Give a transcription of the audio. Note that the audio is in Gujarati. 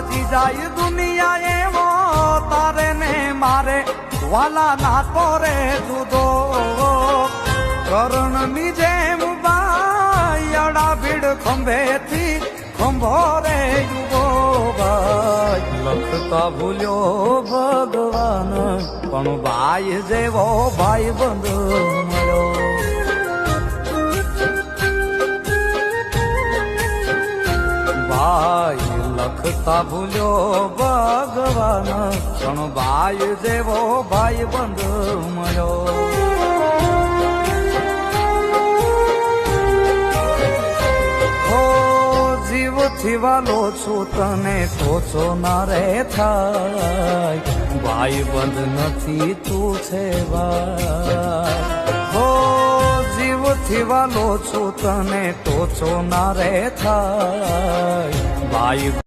બાજી જાય દુનિયા એવો, તારે ને મારે વાલા નાતો રે જુદો. કરણની જેમ બાયડા ભીડ ખંભેથી ખંભો રે યુગો ભાઈ. લખતા ભૂલ્યો ભગવાન, પણ ભાઈ જેવો ભાઈ બંધ મળ્યો. ભાઈ લખતા ભૂલ્યો ભગવાન. પણ ભાઈ જેવો ભાઈ બંધ મળ્યો. જીવથી વાલો છું તને ટોચો ના રે થાય. ભાઈ બંધ નથી તું છે હો જીવથી વાલો છું તને ટોચો ના રે થાય. ભાઈ